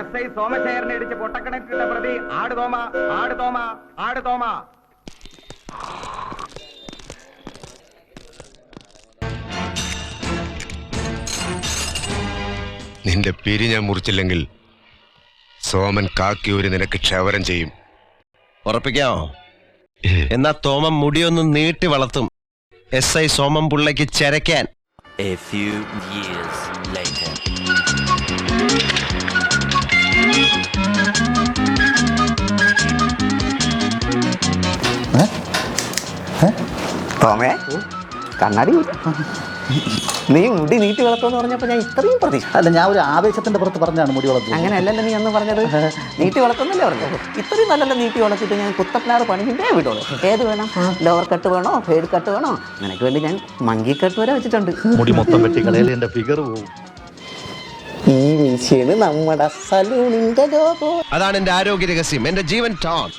S I സോമശേഖരനെ ഇടിച്ച് പൊട്ടക്കണക്കിട്ട പ്രതി ആട് തോമ ആട് തോമ ആട് തോമ. നിന്റെ പിരി ഞാൻ മുറിച്ചില്ലെങ്കിൽ സോമൻ കാക്കിയൂര് നിനക്ക് ക്ഷവരം ചെയ്യും. ഉറപ്പിക്കാമോ എന്നാ തോമം മുടിയൊന്ന് നീട്ടി വളർത്തും. എസ് ഐ സോമം പുള്ളയ്ക്ക് ചരക്കാൻ A few years later. തോമേ കണ്ണാടി. നീ മുടി നീട്ടി വളർത്തുമെന്ന് പറഞ്ഞപ്പോൾ ഞാൻ ഇത്രയും പ്രതീക്ഷ. അല്ല ഞാൻ ഒരു ആവേശത്തിന്റെ പുറത്ത് പറഞ്ഞാണ് മുടി വളർത്തുന്നത് അങ്ങനെയല്ലല്ലോ നീ അന്ന് പറഞ്ഞത്. നീട്ടി വളർത്തുന്നല്ലേ പറഞ്ഞത്. ഇത്രയും നല്ലല്ല നീട്ടി വളർത്തിയിട്ട് ഞാൻ കുത്തപ്പിനാറ് പണിഞ്ഞിട്ടേ വിടുള്ളൂ. ഏത് വേണം? ലോവർ കട്ട് വേണോ? ഫേഡ് കട്ട് വേണോ? നിനക്ക് വേണ്ടി ഞാൻ മങ്കി കട്ട് വരെ വെച്ചിട്ടുണ്ട്. മുടി മൊത്തം വെട്ടി കളയിൽ എന്റെ ഫിഗർ പോകും ഈ വീശിയാണ് നമ്മുടെ സലൂണിന്റെ ലോകം. അതാണ് എന്റെ ആരോഗ്യ രഹസ്യം. എന്റെ ജീവൻ ടോൺ